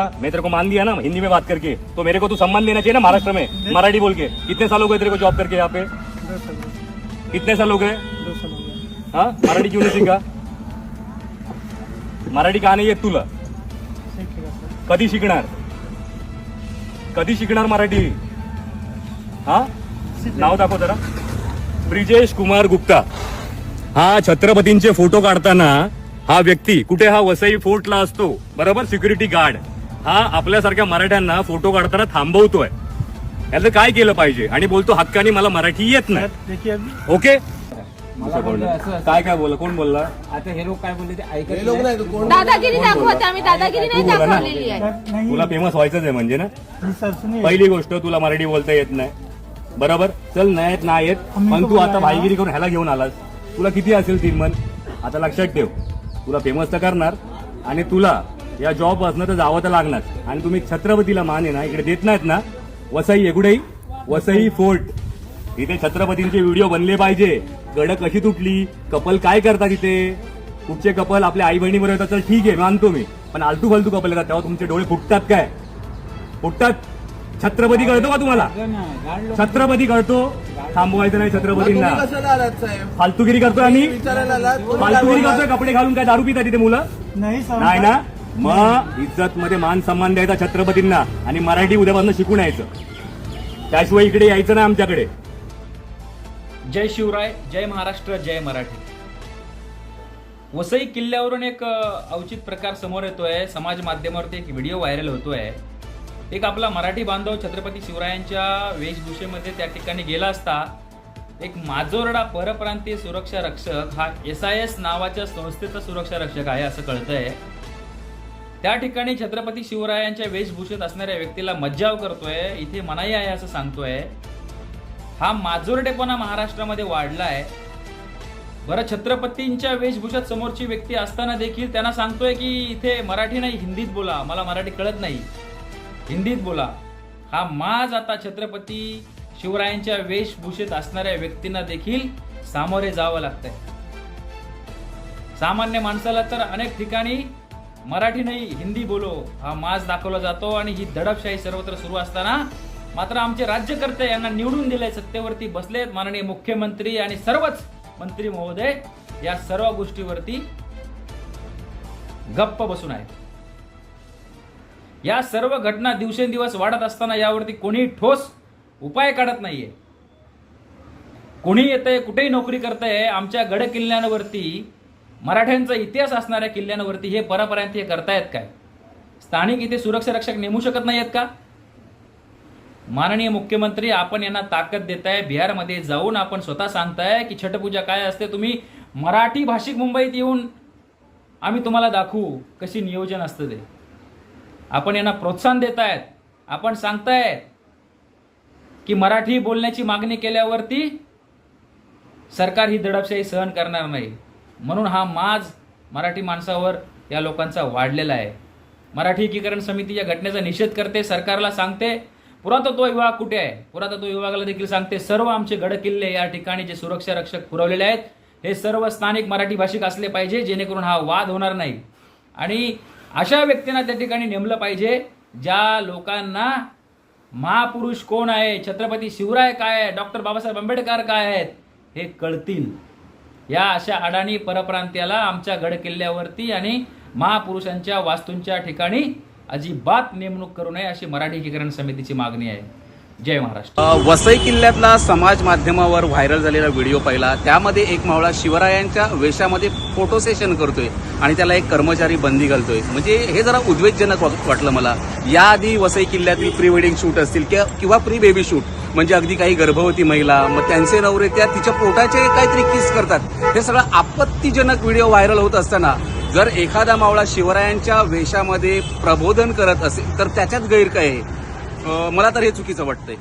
मैं तेरे को मान दिया ना हिंदी में बात करके। तो मेरे को तू सम्मान देना चाहिए ना महाराष्ट्र में मराठी बोल के। कितने साल हो गए तेरे को जॉब करके यहाँ पे? हो- कितने साल हो गए? साल हो गया हाँ? मराठी क्यों नहीं सीखा मराठी का नाही येत तुला कधी शिकणार? कधी शिकणार मराठी? हा? नाव दाखव जरा। ब्रिजेश कुमार गुप्ता। हा छत्रपतींचे फोटो काढताना हा व्यक्ती कुठे हा वसई फोर्टला असतो बरोबर? Security guard. हा आपल्यासारख्या मराठ्यांना फोटो काढताना थांबवतोय. याचं काय केलं पाहिजे? आणि बोलतो हक्कानी मला मराठी येत नाही. ओके. काय काय बोलला? कोण बोलला? आता हे लोक काय बोलले ते ऐकत नाही. दादागिरी दाखवते आम्ही दादागिरी नाही तू बोला ना. दाखवलेली आहे. नहीं. तुला फेमस व्हायचंच आहे म्हणजे ना? पहिली गोष्ट तुला मराठी बोलता येत नाही. बरोबर? चल नाही येत नाही येत. पण तो आता. भाईगिरी करून ह्याला घेऊन आलास. तुला किती असेल तीन मन? आता लक्षात ठेव. तुला फेमस तर करणार. आणि तुला या जॉब असणं तर जावं तर लागणार. आणि तुम्ही छत्रपतीला मान आहे ना इकडे देत नाहीत ना. वसई एकुडाई वसई फोर्ट. इथे छत्रपतींचे व्हिडिओ बनले पाहिजे. गड कशी तुटली? कपल काय करतात इथे? कुठचे कपल? आपल्या आई बहिणी बरोबर येतात तर ठीक आहे मानतो मी. पण आलतू फालतू कपल येतात तेव्हा तुमचे डोळे फुटतात काय? फुटतात. छत्रपती कळतो का तुम्हाला? छत्रपती कळतो. थांबवायचं नाही छत्रपतींना. फालतूगिरी करतोय काय फालतूगिरी? करतोय कपडे घालून काय दारू पितात तिथे मुलं? नहीं सर नाही ना? मग इज्जत मध्ये मान सन्मान द्यायचा छत्रपतींना आणि मराठी उद्यापासून शिकून यायचं. त्याशिवाय इकडे यायचं ना आमच्याकडे. जय शिवराय जय महाराष्ट्र जय मराठी. वसई किल्ल्यावरून एक अवचित प्रकार समोर येतोय. समाज माध्यमावरती एक व्हिडिओ व्हायरल होतोय. एक आपला मराठी बांधव छत्रपती शिवरायांच्या वेशभूषेमध्ये त्या ठिकाणी गेला असता एक माजोरडा परप्रांतीय सुरक्षा रक्षक हा एस आय एस नावाच्या संस्थेचा सुरक्षा रक्षक आहे असं कळतंय. त्या ठिकाणी छत्रपती शिवरायांच्या वेशभूषेत असणाऱ्या व्यक्तीला मज्जाव करतोय इथे मनाई आहे असं सांगतोय. हा माजोरटेपणा महाराष्ट्रामध्ये वाढलाय. बरं छत्रपतींच्या वेशभूषेत समोरची व्यक्ती असताना देखील त्यांना सांगतोय की इथे मराठी नाही हिंदीत बोला. मला मराठी कळत नाही. हिंदीत बोला. हा माज आता छत्रपती शिवरायांच्या वेशभूषेत असणाऱ्या व्यक्तींना देखील सामोरे जावं लागतंय. सामान्य माणसाला तर अनेक ठिकाणी मराठी नाही हिंदी बोलो. हा माज दाखवला जातो आणि ही दडपशाही सर्वत्र सुरू असताना मात्र आमचे राज्यकर्ते यांना निवडून दिले सत्तेवरती बसलेत माननीय मुख्यमंत्री आणि सर्वच मंत्री महोदय. या सर्व गोष्टीवरती गप्प बसून आहेत. या सर्व घटना दिवसेंदिवस वाढत असताना यावरती कोणी ठोस उपाय काढत नाहीये. कोणी येतंय कुठेही नोकरी करतंय आमच्या गड किल्ल्यांवरती मराठ्यांचा इतिहास असणाऱ्या किल्ल्यांवरती हे परपर्यंत हे करतायत काय? स्थानिक इथे सुरक्षा रक्षक नेमू शकत नाहीयेत का? माननीय मुख्यमंत्री आपण यांना ताकद देताय बिहारमध्ये जाऊन आपण स्वतः सांगताय की छटपूजा काय असते तुम्ही मराठी भाषिक मुंबईत येऊन आम्ही तुम्हाला दाखवू कशी नियोजन असतं ते. आपण यांना प्रोत्साहन देतायत आपण सांगतायत की मराठी बोलण्याची मागणी केल्यावरती सरकार ही दडपशाही सहन करणार नाही. म्हणून हा माज मराठी माणसावर या लोकांचा वाढलेला आहे. मराठी एकीकरण समिती या घटनेचा निषेध करते सरकारला सांगते पुरातत्व विभाग कुठे आहे? पुरातत्व विभागाला देखील सांगते सर्व आमचे गडकिल्ले या ठिकाणी जे सुरक्षा रक्षक पुरवलेले आहेत हे सर्व स्थानिक मराठी भाषिक असले पाहिजे जेणेकरून हा वाद होणार नाही. आणि अशा व्यक्तींना त्या ठिकाणी नेमलं पाहिजे ज्या लोकांना महापुरुष कोण आहे छत्रपती शिवराय काय आहे डॉक्टर बाबासाहेब आंबेडकर काय आहेत हे कळतील. या अशा अडाणी परप्रांत्याला आमच्या गडकिल्ल्यावरती आणि महापुरुषांच्या वास्तूंच्या ठिकाणी अजिबात नेमणूक करू नये अशी मराठी एकीकरण समितीची मागणी आहे. जय महाराष्ट्र. वसई किल्ल्यातला समाज माध्यमावर व्हायरल झालेला व्हिडिओ पाहिला. त्यामध्ये एक मावळा शिवरायांच्या वेशामध्ये फोटो सेशन करतोय आणि त्याला एक कर्मचारी बंदी घालतोय. म्हणजे हे जरा उद्वेगजनक वाट- वाटलं मला. याआधी वसई किल्ल्यातील प्री वेडिंग शूट असतील किंवा- किंवा प्री बेबी शूट म्हणजे अगदी काही गर्भवती महिला मग त्यांचे नवरे त्या तिच्या पोटाचे काहीतरी किस करतात. हे सगळं आपत्तीजनक व्हिडिओ व्हायरल होत असताना जर एखादा मावळा शिवरायांच्या वेशामध्ये प्रबोधन करत असेल तर त्याच्यात गैर काय आहे मला तर हे चुकीचं वाटतंय.